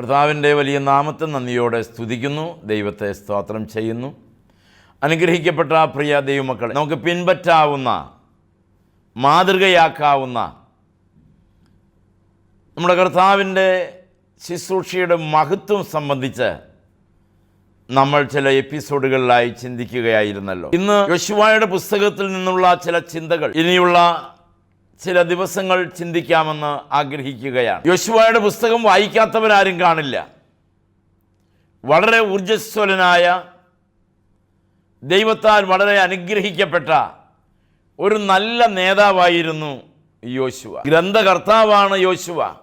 കർത്താവിന്റെ വലിയ നാമത്തെ നന്ദിയോടെ സ്തുതിക്കുന്നു. ദൈവത്തെ സ്തോത്രം ചെയ്യുന്നു. അനുഗ്രഹിക്കപ്പെട്ട പ്രിയ ദൈവമക്കളെ നമുക്ക് പിൻപറ്റാവുന്ന മാതൃകയാക്കാവുന്ന നമ്മുടെ കർത്താവിന്റെ ശുശ്രൂഷയുടെ മഹത്വം സംബന്ധിച്ച് നമ്മൾ ചില എപ്പിസോഡുകളിലായി ചിന്തിക്കുകയായിരുന്നല്ലോ. ഇന്ന് യോശുവായുടെ പുസ്തകത്തിൽ നിന്നുള്ള ചില ചിന്തകൾ ഇനിയുള്ള ചില ദിവസങ്ങൾ ചിന്തിക്കാമെന്ന് ആഗ്രഹിക്കുകയാണ്. യോശുവായുടെ പുസ്തകം വായിക്കാത്തവരാരും കാണില്ല. വളരെ ഊർജസ്വലനായ ദൈവത്താൽ വളരെ അനുഗ്രഹിക്കപ്പെട്ട ഒരു നല്ല നേതാവായിരുന്നു യോശുവ. ഗ്രന്ഥകർത്താവാണ് യോശുവ.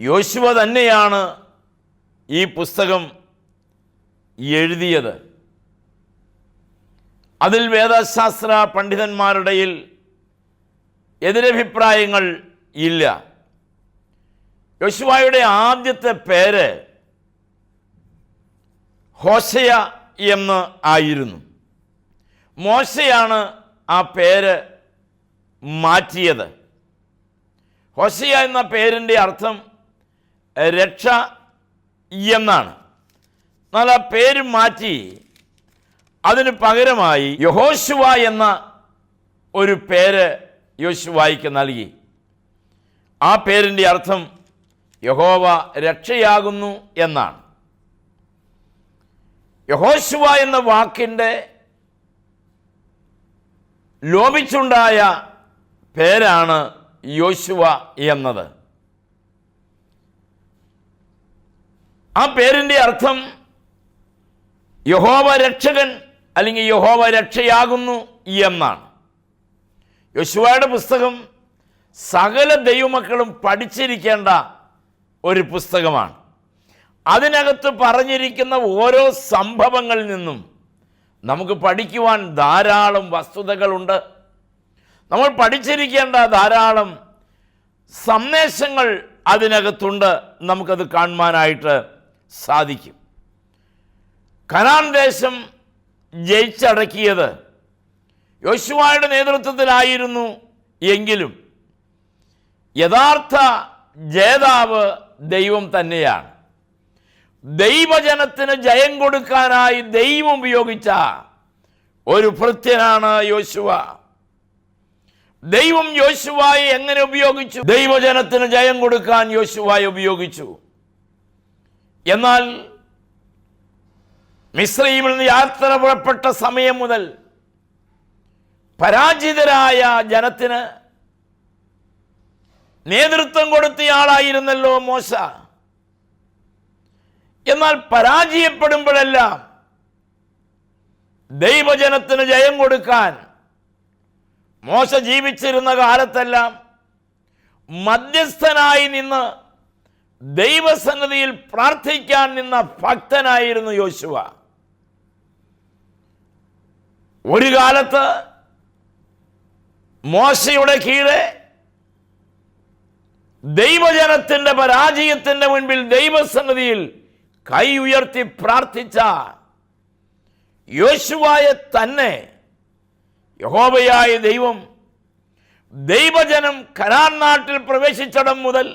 യോശുവ തന്നെയാണ് ഈ പുസ്തകം എഴുതിയത്. അതിൽ വേദശാസ്ത്ര പണ്ഡിതന്മാരുടെയിൽ എതിരഭിപ്രായങ്ങൾ ഇല്ല. യോശുവായുടെ ആദ്യത്തെ പേര് ഹോസയ എന്ന് ആയിരുന്നു. മോശയാണ് ആ പേര് മാറ്റിയത്. ഹോസയ എന്ന പേരിന്റെ അർത്ഥം രക്ഷ എന്നാണ്. എന്നാൽ ആ പേര് മാറ്റി അതിന് പകരമായി യഹോശുവ എന്ന ഒരു പേര് യോശുവായിക്ക് നൽകി. ആ പേരിന്റെ അർത്ഥം യഹോവ രക്ഷയാകുന്നു എന്നാണ്. യഹോശുവ എന്ന വാക്കിന്റെ ലോപിച്ചുണ്ടായ പേരാണ് യോശുവ എന്നത്. ആ പേരിന്റെ അർത്ഥം യഹോവ രക്ഷകൻ അല്ലെങ്കിൽ യഹോവ രക്ഷയാകുന്നു എന്നാണ്. യോശുവയുടെ പുസ്തകം സകല ദൈവമക്കളും പഠിച്ചിരിക്കേണ്ട ഒരു പുസ്തകമാണ്. അതിനകത്ത് പറഞ്ഞിരിക്കുന്ന ഓരോ സംഭവങ്ങളിൽ നിന്നും നമുക്ക് പഠിക്കുവാൻ ധാരാളം വസ്തുതകളുണ്ട്. നമ്മൾ പഠിച്ചിരിക്കേണ്ട ധാരാളം സന്ദേശങ്ങൾ അതിനകത്തുണ്ട്. നമുക്കത് കാണുവാനായിട്ട് സാധിക്കും. കനാൻ ദേശം ജയിച്ചടക്കിയത് യോശുവായുടെ നേതൃത്വത്തിലായിരുന്നു എങ്കിലും യഥാർത്ഥ ജേതാവ് ദൈവം തന്നെയാണ്. ദൈവജനത്തിന് ജയം കൊടുക്കാനായി ദൈവം ഉപയോഗിച്ച ഒരു ഭൃത്യനാണ് യോശുവ. ദൈവം യോശുവായി എങ്ങനെ ഉപയോഗിച്ചു? ദൈവജനത്തിന് ജയം കൊടുക്കാൻ യോശുവായി ഉപയോഗിച്ചു. എന്നാൽ മിശ്രീമിൽ നിന്ന് യാത്ര പുറപ്പെട്ട സമയം മുതൽ പരാജിതരായ ജനത്തിന് നേതൃത്വം കൊടുത്തയാളായിരുന്നല്ലോ മോശ. എന്നാൽ പരാജയപ്പെടുമ്പോഴെല്ലാം ദൈവജനത്തിന് ജയം കൊടുക്കാൻ മോശ ജീവിച്ചിരുന്ന കാലത്തെല്ലാം മധ്യസ്ഥനായി നിന്ന് ദൈവസന്നതിയിൽ പ്രാർത്ഥിക്കാൻ നിന്ന ഭക്തനായിരുന്നു യോശുവ. ഒരു കാലത്ത് മോശയുടെ കീഴെ ദൈവജനത്തിന്റെ പരാജയത്തിന്റെ മുൻപിൽ ദൈവസന്നിധിയിൽ കൈ ഉയർത്തി പ്രാർത്ഥിച്ച യോശുവായെ തന്നെ യഹോബയായ ദൈവം ദൈവജനം കരാൻ നാട്ടിൽ പ്രവേശിച്ചിടം മുതൽ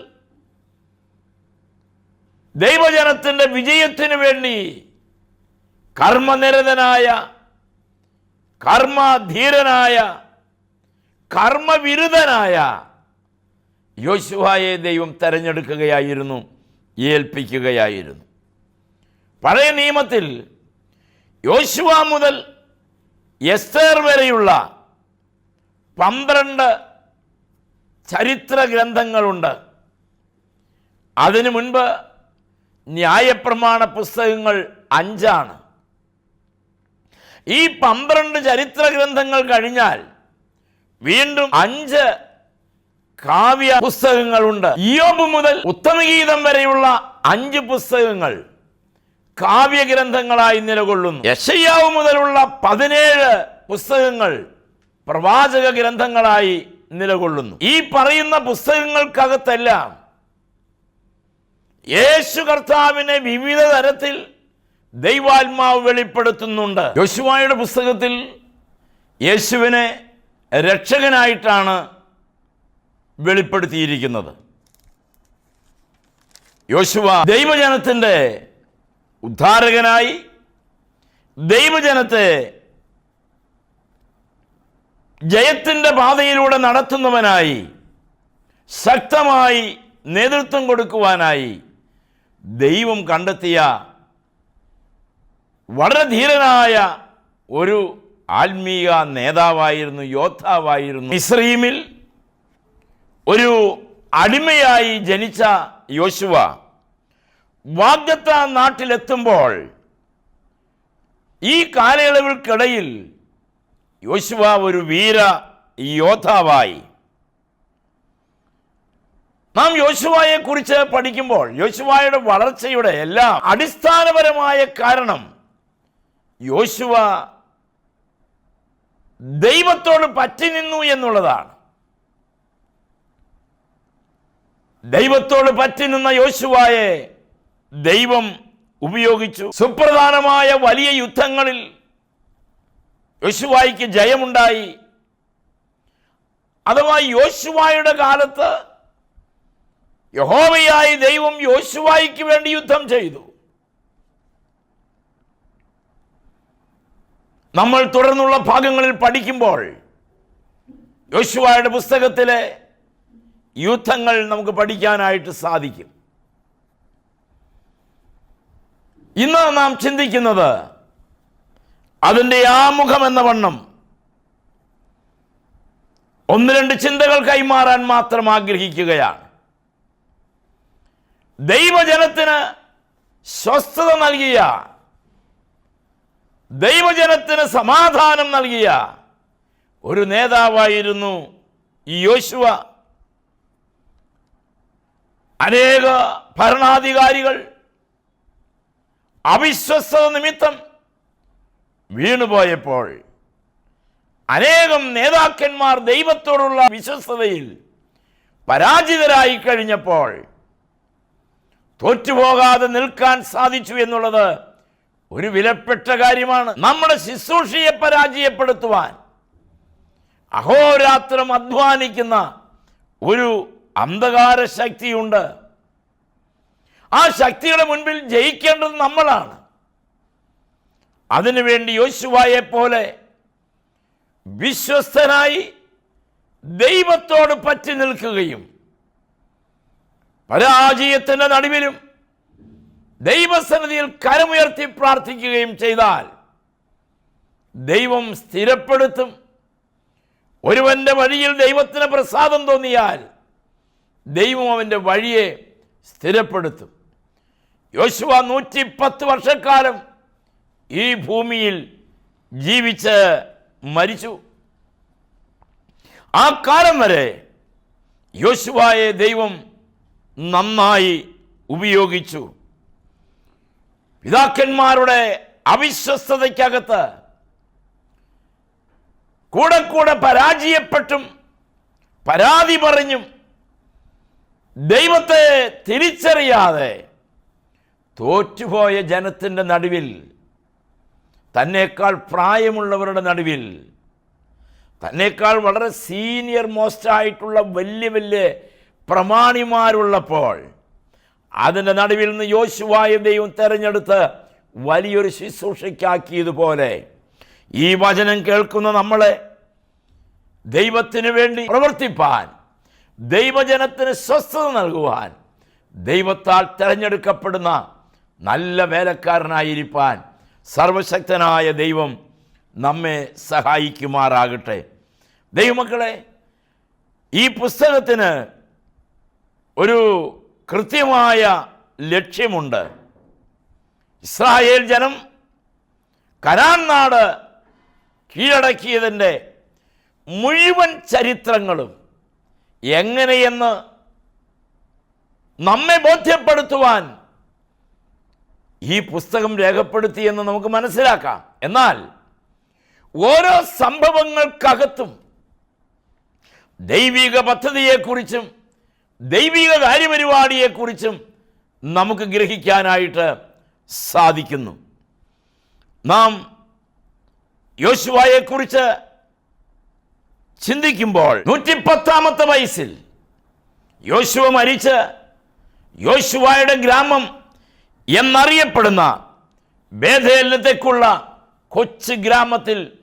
ദൈവജനത്തിന്റെ വിജയത്തിനു വേണ്ടി കർമ്മനിരതനായ കർമ്മധീരനായ കർമ്മവിരുദ്ധനായ യോശുവായെ ദൈവം തെരഞ്ഞെടുക്കുകയായിരുന്നു ഏൽപ്പിക്കുകയായിരുന്നു. പഴയ നിയമത്തിൽ യോശുവ മുതൽ എസ്തേർ വരെയുള്ള പന്ത്രണ്ട് ചരിത്ര ഗ്രന്ഥങ്ങളുണ്ട്. അതിനു മുൻപ് ന്യായപ്രമാണ പുസ്തകങ്ങൾ അഞ്ചാണ്. ഈ പന്ത്രണ്ട് ചരിത്ര ഗ്രന്ഥങ്ങൾ കഴിഞ്ഞാൽ വീണ്ടും അഞ്ച് കാവ്യ പുസ്തകങ്ങളുണ്ട്. ഇയോബ് മുതൽ ഉത്തമഗീതം വരെയുള്ള അഞ്ച് പുസ്തകങ്ങൾ കാവ്യഗ്രന്ഥങ്ങളായി നിലകൊള്ളുന്നു. യശയ്യാവ് മുതലുള്ള പതിനേഴ് പുസ്തകങ്ങൾ പ്രവാചക ഗ്രന്ഥങ്ങളായി നിലകൊള്ളുന്നു. ഈ പറയുന്ന പുസ്തകങ്ങൾക്കകത്തെല്ലാം യേശു കർത്താവിനെ വിവിധ തരത്തിൽ ദൈവാത്മാവ് വെളിപ്പെടുത്തുന്നുണ്ട്. യോശുവായുടെ പുസ്തകത്തിൽ യേശുവിനെ രക്ഷകനായിട്ടാണ് വെളിപ്പെടുത്തിയിരിക്കുന്നത്. യോശുവ ദൈവജനത്തിന്റെ ഉദ്ധാരകനായി ദൈവജനത്തെ ജയത്തിന്റെ പാതയിലൂടെ നടത്തുന്നവനായി ശക്തമായി നേതൃത്വം കൊടുക്കുവാനായി ദൈവം കണ്ടെത്തിയ വളരെ ധീരനായ ഒരു ആത്മീയ നേതാവായിരുന്നു യോദ്ധാവായിരുന്നു. ഇസ്രീമിൽ ഒരു അടിമയായി ജനിച്ച യോശുവ വാഗ്ദത്ത നാട്ടിലെത്തുമ്പോൾ ഈ കാലയളവിൽക്കിടയിൽ യോശുവ ഒരു വീര യോദ്ധാവായി. നാം യോശുവായെ കുറിച്ച് പഠിക്കുമ്പോൾ യോശുവയുടെ വളർച്ചയുടെ എല്ലാം അടിസ്ഥാനപരമായ കാരണം യോശുവ ദൈവത്തോട് പറ്റി നിന്നു എന്നുള്ളതാണ്. ദൈവത്തോട് പറ്റി നിന്ന യോശുവായെ ദൈവം ഉപയോഗിച്ചു. സുപ്രധാനമായ വലിയ യുദ്ധങ്ങളിൽ യോശുവായിക്ക് ജയമുണ്ടായി. അഥവാ യോശുവായുടെ കാലത്ത് യഹോവയായി ദൈവം യോശുവായിക്ക് വേണ്ടി യുദ്ധം ചെയ്തു. നമ്മൾ തുടർന്നുള്ള ഭാഗങ്ങളിൽ പഠിക്കുമ്പോൾ യോശുവായുടെ പുസ്തകത്തിലെ യുദ്ധങ്ങൾ നമുക്ക് പഠിക്കാനായിട്ട് സാധിക്കും. ഇന്ന് നാം ചിന്തിക്കുന്നത് അതിന്റെ ആമുഖം എന്ന വണ്ണം ഒന്ന് രണ്ട് ചിന്തകൾ കൈമാറാൻ മാത്രം ആഗ്രഹിക്കുകയാണ്. ദൈവജനത്തിന് സ്വസ്ഥത നൽകിയ ദൈവജനത്തിന് സമാധാനം നൽകിയ ഒരു നേതാവായിരുന്നു ഈ യോശുവ. അനേക ഭരണാധികാരികൾ അവിശ്വസത നിമിത്തം വീണുപോയപ്പോൾ അനേകം നേതാക്കന്മാർ ദൈവത്തോടുള്ള വിശ്വസ്തതയിൽ പരാജിതരായി കഴിഞ്ഞപ്പോൾ തോറ്റുപോകാതെ നിൽക്കാൻ സാധിച്ചു എന്നുള്ളത് ഒരു വിലപ്പെട്ട കാര്യമാണ് നമ്മുടെ ശുശ്രൂഷയെ പരാജയപ്പെടുത്തുവാൻ. അഹോരാത്രം അധ്വാനിക്കുന്ന ഒരു അന്ധകാര ശക്തിയുണ്ട്. ആ ശക്തിയുടെ മുൻപിൽ ജയിക്കേണ്ടത് നമ്മളാണ്. അതിനുവേണ്ടി യോശുവായെ പോലെ വിശ്വസ്തനായി ദൈവത്തോട് പറ്റി നിൽക്കുകയും പരാജയത്തിന്റെ നടുവിലും ദൈവസന്നിധിയിൽ കരമുയർത്തി പ്രാർത്ഥിക്കുകയും ചെയ്താൽ ദൈവം സ്ഥിരപ്പെടുത്തും. ഒരുവന്റെ വഴിയിൽ ദൈവത്തിന് പ്രസാദം തോന്നിയാൽ ദൈവം അവന്റെ വഴിയെ സ്ഥിരപ്പെടുത്തും. യോശുവ നൂറ്റി പത്ത് വർഷക്കാലം ഈ ഭൂമിയിൽ ജീവിച്ച് മരിച്ചു. ആ കാലം വരെ യോശുവായെ ദൈവം നന്നായി ഉപയോഗിച്ചു. പിതാക്കന്മാരുടെ അവിശ്വസ്തതയ്ക്കകത്ത് കൂടെ കൂടെ പരാജയപ്പെട്ടും പരാതി പറഞ്ഞും ദൈവത്തെ തിരിച്ചറിയാതെ തോറ്റുപോയ ജനത്തിന്റെ നടുവിൽ തന്നേക്കാൾ പ്രായമുള്ളവരുടെ നടുവിൽ തന്നേക്കാൾ വളരെ സീനിയർ മോസ്റ്റ് ആയിട്ടുള്ള വലിയ വലിയ പ്രമാണിമാരുള്ളപ്പോൾ അതിന്റെ നടുവിൽ നിന്ന് യോശുവായ ദൈവം തെരഞ്ഞെടുത്ത് വലിയൊരു ശുശ്രൂഷയ്ക്കാക്കിയതുപോലെ ഈ വചനം കേൾക്കുന്ന നമ്മളെ ദൈവത്തിന് വേണ്ടി പ്രവർത്തിപ്പാൻ ദൈവജനത്തിന് സ്വസ്ഥത നൽകുവാൻ ദൈവത്താൽ തിരഞ്ഞെടുക്കപ്പെടുന്ന നല്ല വേലക്കാരനായിരിക്കാൻ സർവശക്തനായ ദൈവം നമ്മെ സഹായിക്കുമാറാകട്ടെ. ദൈവമക്കളെ ഈ പുസ്തകത്തിന് ഒരു കൃത്യമായ ലക്ഷ്യമുണ്ട്. ഇസ്രായേൽ ജനം കനാൻ നാട് കീഴടക്കിയതിന്റെ മുഴുവൻ ചരിത്രങ്ങളും എങ്ങനെയെന്ന് നമ്മെ ബോധ്യപ്പെടുത്തുവാൻ ഈ പുസ്തകം രേഖപ്പെടുത്തിയെന്ന് നമുക്ക് മനസ്സിലാക്കാം. എന്നാൽ ഓരോ സംഭവങ്ങൾക്കകത്തും ദൈവിക പദ്ധതിയെക്കുറിച്ചും ദൈവിക കാര്യപരിപാടിയെക്കുറിച്ചും നമുക്ക് ഗ്രഹിക്കാനായിട്ട് സാധിക്കുന്നു. നാം യോശുവായെക്കുറിച്ച് ചിന്തിക്കുമ്പോൾ നൂറ്റിപ്പത്താമത്തെ വയസ്സിൽ യോശുവ മരിച്ച് യോശുവായുടെ ഗ്രാമം എന്നറിയപ്പെടുന്ന ബേധേലത്തേക്കുള്ള കൊച്ചു ഗ്രാമത്തിൽ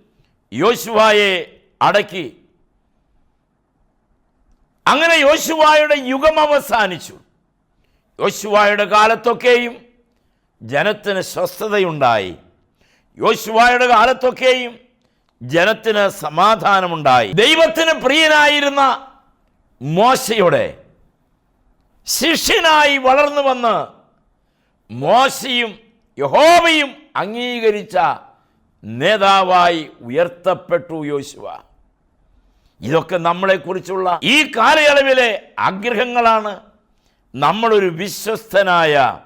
യോശുവായെ അടക്കി അങ്ങനെ യോശുവായുടെ യുഗം അവസാനിച്ചു. യോശുവായുടെ കാലത്തൊക്കെയും ജനത്തിന് സ്വസ്ഥതയുണ്ടായി. യോശുവായുടെ കാലത്തൊക്കെയും ജനത്തിന് സമാധാനമുണ്ടായി. ദൈവത്തിന് പ്രിയനായിരുന്ന മോശയുടെ ശിഷ്യനായി വളർന്നു വന്ന് മോശയും യഹോവയും അംഗീകരിച്ച നേതാവായി ഉയർത്തപ്പെട്ടു യോശുവ. ഇതൊക്കെ നമ്മളെക്കുറിച്ചുള്ള ഈ കാലയളവിലെ ആഗ്രഹങ്ങളാണ്. നമ്മളൊരു വിശ്വസ്തനായ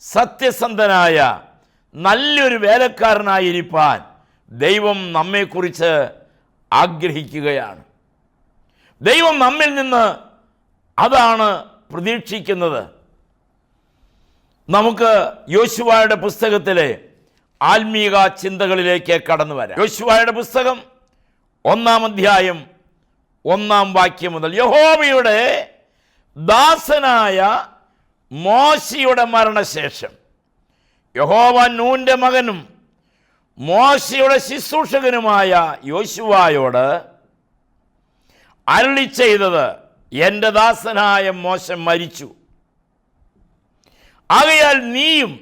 സത്യസന്ധനായ നല്ലൊരു വേലക്കാരനായിരിക്കാൻ ദൈവം നമ്മെക്കുറിച്ച് ആഗ്രഹിക്കുകയാണ്. ദൈവം നമ്മിൽ നിന്ന് അതാണ് പ്രതീക്ഷിക്കുന്നത്. നമുക്ക് യോശുവായുടെ പുസ്തകത്തിലെ ആത്മീക ചിന്തകളിലേക്ക് കടന്നു വരാം. യോശുവായുടെ പുസ്തകം ഒന്നാം അധ്യായം ഒന്നാം വാക്യം മുതൽ യഹോബയുടെ ദാസനായ മോശിയുടെ മരണശേഷം. യഹോവ നൂന്റെ മകനും മോശിയുടെ ശുശ്രൂഷകനുമായ യോശുവായോട് അരളി ചെയ്തത് എന്റെ ദാസനായ മോശം മരിച്ചു. ആകയാൽ നീയും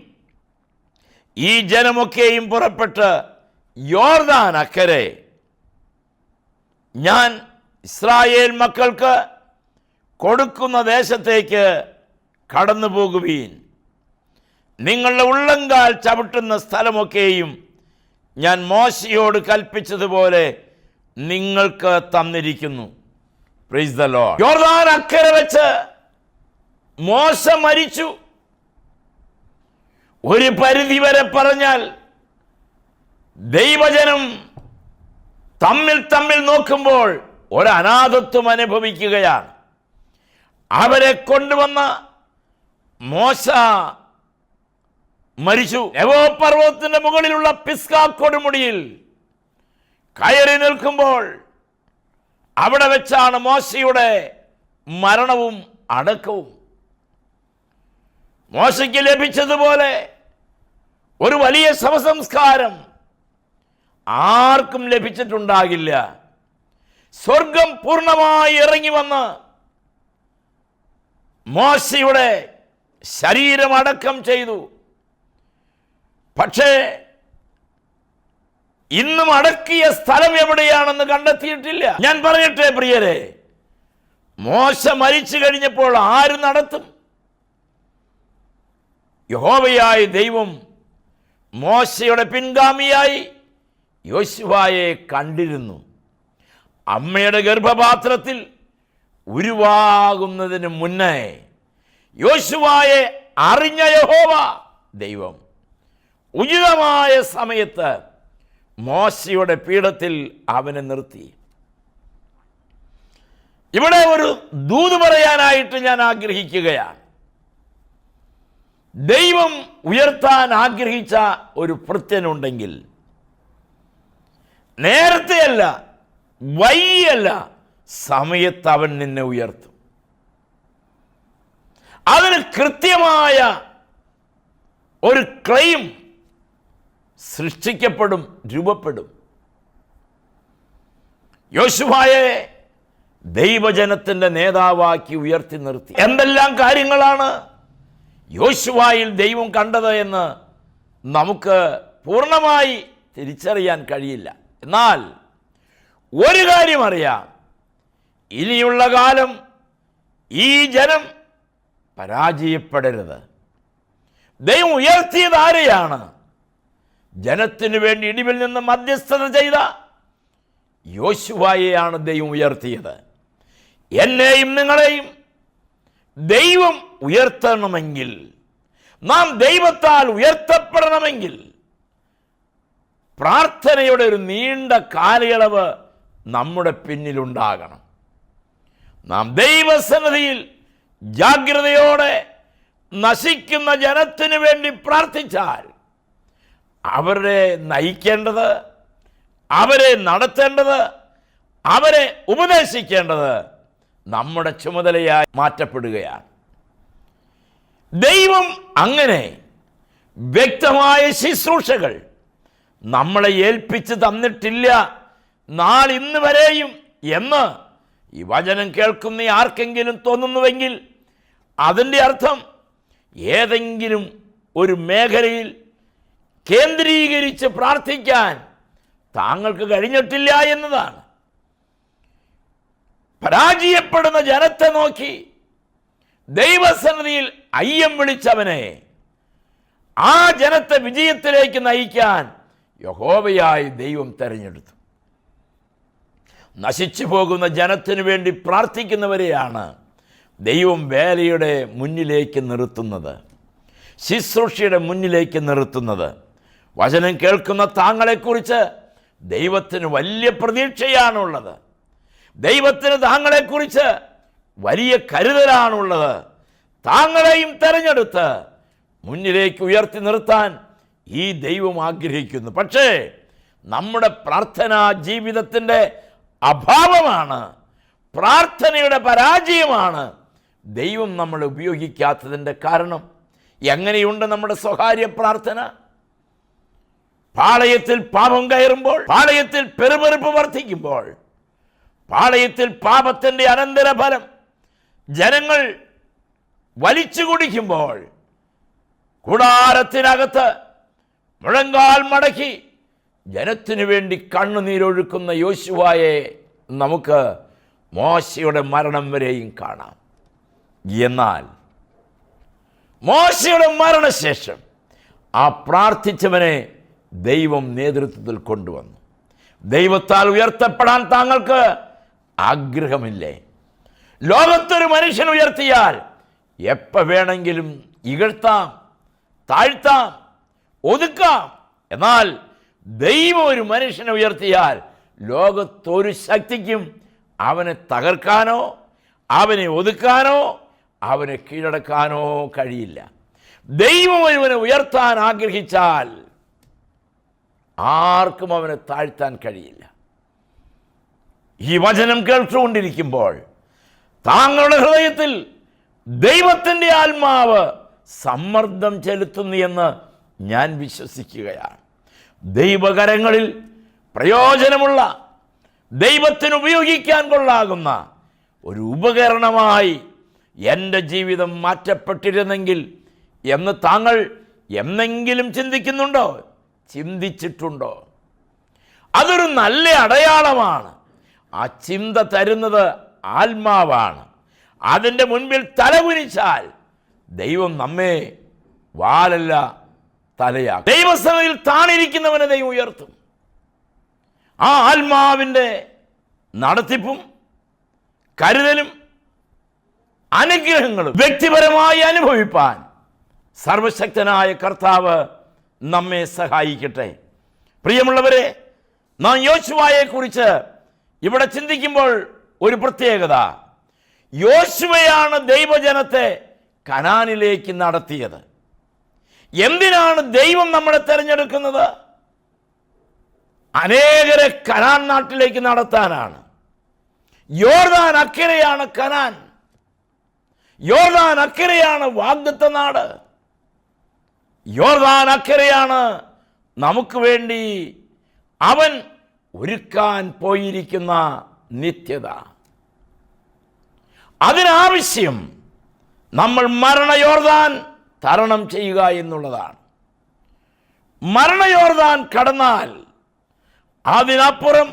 ഈ ജനമൊക്കെയും പുറപ്പെട്ട് യോർദാൻ അക്കരെ. ഞാൻ ഇസ്രായേൽ മക്കൾക്ക് കൊടുക്കുന്ന ദേശത്തേക്ക് കടന്നു പോകുവീൻ. നിങ്ങളുടെ ഉള്ളങ്കാൽ ചവിട്ടുന്ന സ്ഥലമൊക്കെയും ഞാൻ മോശയോട് കൽപ്പിച്ചതുപോലെ നിങ്ങൾക്ക് തന്നിരിക്കുന്നു. പ്രൈസ് അക്കരെ വെച്ച് മോശ മരിച്ചു. ഒരു പരിധി വരെ പറഞ്ഞാൽ ദൈവജനം തമ്മിൽ തമ്മിൽ നോക്കുമ്പോൾ ഒരു അനാഥത്വം അനുഭവിക്കുകയാണ്. അവരെ കൊണ്ടുവന്ന മോശ മരിച്ചു. നെവോ പർവതത്തിന്റെ മുകളിലുള്ള പിസ്കാ കൊടുമുടിയിൽ കയറി നിൽക്കുമ്പോൾ അവിടെ വെച്ചാണ് മോശയുടെ മരണവും അടക്കവും. മോശയ്ക്ക് ലഭിച്ചതുപോലെ ഒരു വലിയ ശവസംസ്കാരം ആർക്കും ലഭിച്ചിട്ടുണ്ടാകില്ല. സ്വർഗം പൂർണമായി ഇറങ്ങി വന്ന് മോശയുടെ ശരീരമടക്കം ചെയ്തു. പക്ഷേ ഇന്നും അടക്കിയ സ്ഥലം എവിടെയാണെന്ന് കണ്ടെത്തിയിട്ടില്ല. ഞാൻ പറയട്ടെ പ്രിയരെ മോശ മരിച്ചു കഴിഞ്ഞപ്പോൾ ആര് നടത്തും? യഹോവയായ ദൈവം മോശയുടെ പിൻഗാമിയായി യോശുവായെ കണ്ടിരുന്നു. അമ്മയുടെ ഗർഭപാത്രത്തിൽ ഉരുവാകുന്നതിന് മുന്നേ യോശുവായെ അറിഞ്ഞ യഹോവ ദൈവം. ഉചിതമായ സമയത്ത് മോശയുടെ പീഠത്തിൽ അവനെ നിർത്തി. ഇവിടെ ഒരു ദൂത് പറയാനായിട്ട് ഞാൻ ആഗ്രഹിക്കുകയാണ്. ദൈവം ഉയർത്താൻ ആഗ്രഹിച്ച ഒരു ഭൃത്യനുണ്ടെങ്കിൽ നേരത്തെയല്ല വൈയല്ല സമയത്ത് അവൻ നിന്നെ ഉയർത്തും. അതിന് കൃത്യമായ ഒരു ക്ലെയിം സൃഷ്ടിക്കപ്പെടും രൂപപ്പെടും. യോശുവായെ ദൈവജനത്തിന്റെ നേതാവാക്കി ഉയർത്തി നിർത്തി. എന്തെല്ലാം കാര്യങ്ങളാണ് യോശുവായിൽ ദൈവം കണ്ടത് എന്ന് നമുക്ക് പൂർണമായി തിരിച്ചറിയാൻ കഴിയില്ല. എന്നാൽ ഒരു കാര്യം അറിയാം. ഇനിയുള്ള കാലം ഈ ജനം പരാജയപ്പെടരുത്. ദൈവം ഉയർത്തിയത് ആരെയാണ്? ജനത്തിനു വേണ്ടി ഇടിവിൽ നിന്ന് മധ്യസ്ഥത ചെയ്ത യോശുവായെയാണ് ദൈവം ഉയർത്തിയത്. എന്നെയും നിങ്ങളെയും ദൈവം ഉയർത്തണമെങ്കിൽ നാം ദൈവത്താൽ ഉയർത്തപ്പെടണമെങ്കിൽ പ്രാർത്ഥനയുടെ ഒരു നീണ്ട കാലയളവ് നമ്മുടെ പിന്നിലുണ്ടാകണം. നാം ദൈവസന്നിധിയിൽ ജാഗ്രതയോടെ നശിക്കുന്ന ജനത്തിന് വേണ്ടി പ്രാർത്ഥിച്ചാൽ അവരെ നയിക്കേണ്ടത് അവരെ നടത്തേണ്ടത് അവരെ ഉപദേശിക്കേണ്ടത് നമ്മുടെ ചുമതലയായി മാറ്റപ്പെടുകയാണ്. ദൈവം അങ്ങനെ വ്യക്തമായ ശുശ്രൂഷകൾ നമ്മളെ ഏൽപ്പിച്ച് തന്നിട്ടില്ല. നാളിന്ന് വരെയും എന്ന് ഈ വചനം കേൾക്കുന്ന ആർക്കെങ്കിലും തോന്നുന്നുവെങ്കിൽ അതിന്റെ അർത്ഥം ഏതെങ്കിലും ഒരു മേഖലയിൽ കേന്ദ്രീകരിച്ച് പ്രാർത്ഥിക്കാൻ താങ്കൾക്ക് കഴിഞ്ഞിട്ടില്ല എന്നതാണ്. പരാജയപ്പെടുന്ന ജനത്തെ നോക്കി ദൈവസന്നിധിയിൽ അയ്യം വിളിച്ചവനെ ആ ജനത്തെ വിജയത്തിലേക്ക് നയിക്കാൻ യഹോവയായി ദൈവം തെരഞ്ഞെടുത്തു. നശിച്ചു പോകുന്ന ജനത്തിനു വേണ്ടി പ്രാർത്ഥിക്കുന്നവരെയാണ് ദൈവം വേലയുടെ മുന്നിലേക്ക് നിർത്തുന്നത് ശുശ്രൂഷയുടെ മുന്നിലേക്ക് നിർത്തുന്നത്. വചനം കേൾക്കുന്ന താങ്കളെക്കുറിച്ച് ദൈവത്തിന് വലിയ പ്രതീക്ഷയാണുള്ളത്. ദൈവത്തിന് താങ്കളെക്കുറിച്ച് വലിയ കരുതലാണുള്ളത്. താങ്കളെയും തെരഞ്ഞെടുത്ത് മുന്നിലേക്ക് ഉയർത്തി നിർത്താൻ ഈ ദൈവം ആഗ്രഹിക്കുന്നു. പക്ഷേ നമ്മുടെ പ്രാർത്ഥനാ ജീവിതത്തിന്റെ അഭാവമാണ്. പ്രാർത്ഥനയുടെ പരാജയമാണ്. ദൈവം നമ്മൾ ഉപയോഗിക്കാത്തതിന്റെ കാരണം. എങ്ങനെയുണ്ട് നമ്മുടെ സ്വകാര്യ പ്രാർത്ഥന? പാളയത്തിൽ പാപം കയറുമ്പോൾ പാളയത്തിൽ പെരുപെറുപ്പ് വർദ്ധിക്കുമ്പോൾ പാളയത്തിൽ പാപത്തിന്റെ അനന്തരഫലം ജനങ്ങൾ വലിച്ചു കുടിക്കുമ്പോൾ കൂടാരത്തിനകത്ത് മുഴങ്കാൽ മടക്കി ജനത്തിനു വേണ്ടി കണ്ണുനീരൊഴുക്കുന്ന യോശുവായെ നമുക്ക് മോശയുടെ മരണം വരെയും കാണാം. എന്നാൽ മോശയുടെ മരണശേഷം ആ പ്രാർത്ഥിച്ചവനെ ദൈവം നേതൃത്വത്തിൽ കൊണ്ടുവന്നു. ദൈവത്താൽ ഉയർത്തപ്പെടാൻ താങ്കൾക്ക് ആഗ്രഹമില്ലേ? ലോകത്തൊരു മനുഷ്യൻ ഉയർത്തിയാൽ എപ്പോൾ വേണമെങ്കിലും ഇകഴ്ത്താം താഴ്ത്താം ഒതുക്കാം. എന്നാൽ ദൈവം ഒരു മനുഷ്യനെ ഉയർത്തിയാൽ ലോകത്തൊരു ശക്തിക്കും അവനെ തകർക്കാനോ അവനെ ഒതുക്കാനോ അവനെ കീഴടക്കാനോ കഴിയില്ല. ദൈവം ഒരുവനെ ഉയർത്താൻ ആഗ്രഹിച്ചാൽ ആർക്കും അവനെ താഴ്ത്താൻ കഴിയില്ല. ഈ വചനം കേട്ടുകൊണ്ടിരിക്കുമ്പോൾ താങ്കളുടെ ഹൃദയത്തിൽ ദൈവത്തിന്റെ ആത്മാവ് സമ്മർദ്ദം ചെലുത്തുന്നു എന്ന് ഞാൻ വിശ്വസിക്കുകയാണ്. ദൈവകരങ്ങളിൽ പ്രയോജനമുള്ള ദൈവത്തിന് ഉപയോഗിക്കാൻ കൊള്ളാകുന്ന ഒരു ഉപകരണമായി എന്റെ ജീവിതം മാറ്റപ്പെട്ടിരുന്നെങ്കിൽ എന്ന് താങ്കൾ എന്നെങ്കിലും ചിന്തിക്കുന്നുണ്ടോ? ചിന്തിച്ചിട്ടുണ്ടോ? അതൊരു നല്ല അടയാളമാണ്. ആ ചിന്ത തരുന്നത് ആത്മാവാണ്. അതിന്റെ മുൻപിൽ തലകുനിച്ചാൽ ദൈവം നമ്മെ വാലല്ല തലയാ ദൈവസഭയിൽ താണിരിക്കുന്നവനെ ദൈവം ഉയർത്തും. ആ ആത്മാവിന്റെ നടത്തിപ്പും കരുതലും അനുഗ്രഹങ്ങളും വ്യക്തിപരമായി അനുഭവിപ്പാൻ സർവശക്തനായ കർത്താവ് നമ്മെ സഹായിക്കട്ടെ. പ്രിയമുള്ളവരെ നാം യോശുവായെക്കുറിച്ച് ഇവിടെ ചിന്തിക്കുമ്പോൾ ഒരു പ്രത്യേകത. യോശുവയാണ് ദൈവജനത്തെ കനാനിലേക്ക് നടത്തിയത്. എന്തിനാണ് ദൈവം നമ്മളെ തിരഞ്ഞെടുക്കുന്നത്? അനേകരെ കനാൻ നാട്ടിലേക്ക് നടത്താനാണ്. യോർദാൻ അക്കരയാണ് കനാൻ. യോർദാൻ അക്കരയാണ് വാഗ്ദത്ത നാട്. യോർദാൻ അക്കരയാണ് നമുക്ക് വേണ്ടി അവൻ ഒരുക്കാൻ പോയിരിക്കുന്ന നിത്യത. അതിനാവശ്യം നമ്മൾ മരണയോർദാൻ തരണം ചെയ്യുക എന്നുള്ളതാണ്. മരണയോർദാൻ കടന്നാൽ അതിനപ്പുറം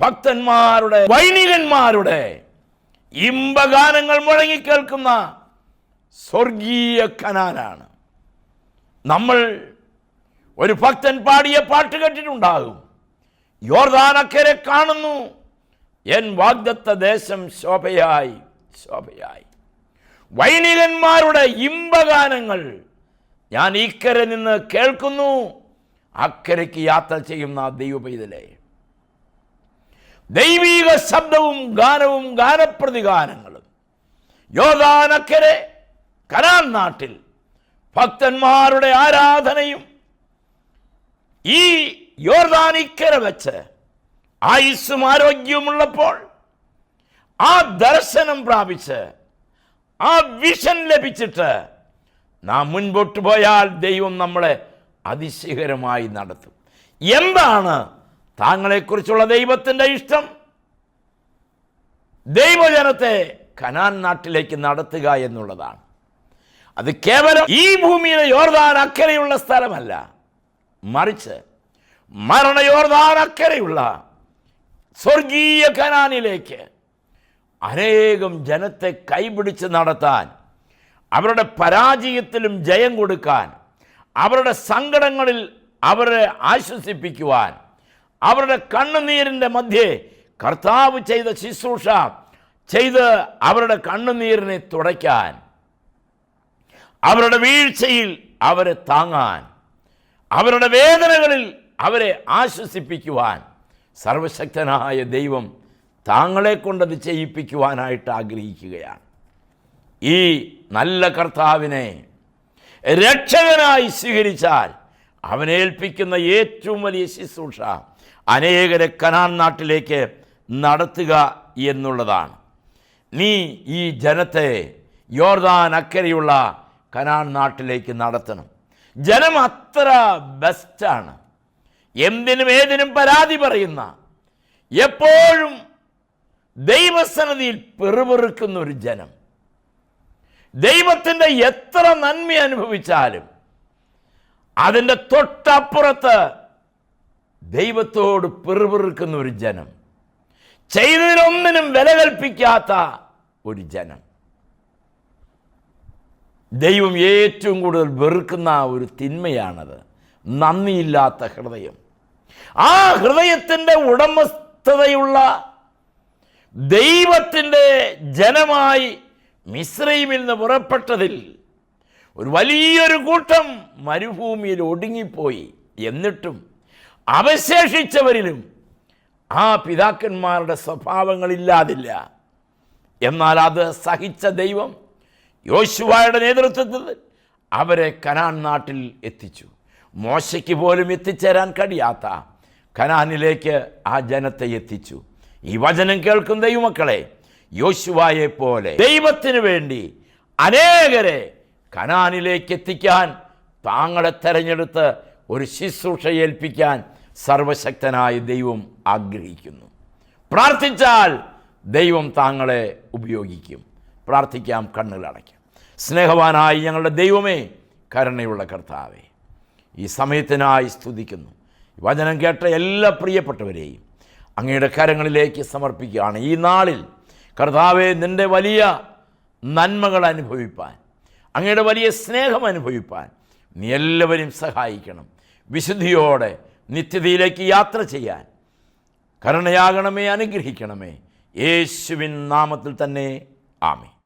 ഭക്തന്മാരുടെ വൈനികന്മാരുടെ ഇമ്പഗാനങ്ങൾ മുഴങ്ങിക്കേൾക്കുന്ന സ്വർഗീയ കനാലാണ് നമ്മൾ ഒരു ഭക്തൻ പാടിയ പാട്ട് കേട്ടിട്ടുണ്ടാകും. യോർദാനക്കരെ കാണുന്നു. എൻ വാഗ്ദത്ത ദേശം ശോഭയായി ശോഭയായി. വൈണികന്മാരുടെ ഇമ്പഗാനങ്ങൾ. ഞാൻ ഇക്കരെ നിന്ന് കേൾക്കുന്നു. അക്കരയ്ക്ക് യാത്ര ചെയ്യുന്ന ദൈവപൈതലേ. ദൈവീക ശബ്ദവും ഗാനവും ഗാനപ്രതിഗാനങ്ങളും. യോദാനക്കരെ കനാൻ നാട്ടിൽ ഭക്തന്മാരുടെ ആരാധനയും ഈ യോർദാനിക്കര വെച്ച് ആയുസ്സും ആരോഗ്യവുമുള്ളപ്പോൾ ആ ദർശനം പ്രാപിച്ച് ആ വിഷൻ ലഭിച്ചിട്ട് നാം മുൻപോട്ട് പോയാൽ ദൈവം നമ്മളെ അതിശയകരമായി നടത്തും. എന്താണ് താങ്കളെക്കുറിച്ചുള്ള ദൈവത്തിന്റെ ഇഷ്ടം? ദൈവജനത്തെ കനാൻ നാട്ടിലേക്ക് നടത്തുക എന്നുള്ളതാണ്. അത് കേവലം ഈ ഭൂമിയിലെ യോർദാൻ അക്കരയുള്ള സ്ഥലമല്ല. മറിച്ച് മരണ യോർദാൻ അക്കരെയുള്ള സ്വർഗീയ കനാനിലേക്ക് അനേകം ജനത്തെ കൈപിടിച്ച് നടത്താൻ അവരുടെ പരാജയത്തിലും ജയം കൊടുക്കാൻ അവരുടെ സങ്കടങ്ങളിൽ അവരെ ആശ്വസിപ്പിക്കുവാൻ അവരുടെ കണ്ണുനീരിന്റെ മധ്യേ കർത്താവ് ചെയ്ത ശുശ്രൂഷ ചെയ്ത് അവരുടെ കണ്ണുനീരിനെ തുടയ്ക്കാൻ അവരുടെ വീഴ്ചയിൽ അവരെ താങ്ങാൻ അവരുടെ വേദനകളിൽ അവരെ ആശ്വസിപ്പിക്കുവാൻ സർവശക്തനായ ദൈവം താങ്കളെ കൊണ്ടത് ചെയ്യിപ്പിക്കുവാനായിട്ട് ആഗ്രഹിക്കുകയാണ്. ഈ നല്ല കർത്താവിനെ രക്ഷകനായി സ്വീകരിച്ചാൽ അവനേൽപ്പിക്കുന്ന ഏറ്റവും വലിയ ശുശ്രൂഷ അനേകരെ കനാൻ നാട്ടിലേക്ക് നടത്തുക എന്നുള്ളതാണ്. നീ ഈ ജനത്തെ യോർദാൻ അക്കരെയുള്ള കനാൻ നാട്ടിലേക്ക് നടത്തണം. ജനം അത്ര ബെസ്റ്റാണ് എന്തിനും ഏതിനും പരാതി പറയുന്ന എപ്പോഴും ദൈവസന്നിധിയിൽ പെറുപെറുക്കുന്ന ഒരു ജനം. ദൈവത്തിന്റെ എത്ര നന്മ അനുഭവിച്ചാലും അതിന്റെ തൊട്ടപ്പുറത്ത് ദൈവത്തോട് പെറുപെറുക്കുന്ന ഒരു ജനം. ചെയ്തതിനൊന്നിനും വില കൽപ്പിക്കാത്ത ഒരു ജനം. ദൈവം ഏറ്റവും കൂടുതൽ വെറുക്കുന്ന ഒരു തിന്മയാണത്. നന്ദിയില്ലാത്ത ഹൃദയം. ആ ഹൃദയത്തിന്റെ ഉടമസ്ഥതയുള്ള ദൈവത്തിന്റെ ജനമായി മിശ്രയിമിൽ നിന്ന് പുറപ്പെട്ടതിൽ ഒരു വലിയൊരു കൂട്ടം മരുഭൂമിയിൽ ഒടുങ്ങിപ്പോയി. എന്നിട്ടും അവശേഷിച്ചവരിലും ആ പിതാക്കന്മാരുടെ സ്വഭാവങ്ങളില്ലാതില്ല. എന്നാൽ അത് സഹിച്ച ദൈവം യോശുവായുടെ നേതൃത്വത്തിൽ അവരെ കനാൻ നാട്ടിൽ എത്തിച്ചു. മോശയ്ക്ക് പോലും എത്തിച്ചേരാൻ കഴിയാത്ത കനാനിലേക്ക് ആ ജനത്തെ എത്തിച്ചു. ഈ വചനം കേൾക്കുന്ന ദൈവമക്കളെ യോശുവായെ പോലെ ദൈവത്തിന് വേണ്ടി അനേകരെ കനാനിലേക്ക് എത്തിക്കാൻ താങ്കളെ തെരഞ്ഞെടുത്ത് ഒരു ശുശ്രൂഷ ഏൽപ്പിക്കാൻ സർവശക്തനായ ദൈവം ആഗ്രഹിക്കുന്നു. പ്രാർത്ഥിച്ചാൽ ദൈവം താങ്കളെ ഉപയോഗിക്കും. പ്രാർത്ഥിക്കാം കണ്ണുകളടയ്ക്കാം സ്നേഹവാനായി ഞങ്ങളുടെ ദൈവമേ കരുണയുള്ള കർത്താവേ ഈ സമയത്തിനായി സ്തുതിക്കുന്നു. വചനം കേട്ട എല്ലാ പ്രിയപ്പെട്ടവരെയും അങ്ങയുടെ കരങ്ങളിലേക്ക് സമർപ്പിക്കുകയാണ്. ഈ നാളിൽ കർത്താവെ നിന്റെ വലിയ നന്മകൾ അനുഭവിപ്പാൻ അങ്ങയുടെ വലിയ സ്നേഹം അനുഭവിപ്പാൻ നീ എല്ലാവരും സഹായിക്കണം. വിശുദ്ധിയോടെ നിത്യതയിലേക്ക് യാത്ര ചെയ്യാൻ കരുണയാകണമേ അനുഗ്രഹിക്കണമേ. യേശുവിൻ നാമത്തിൽ തന്നെ ആമേ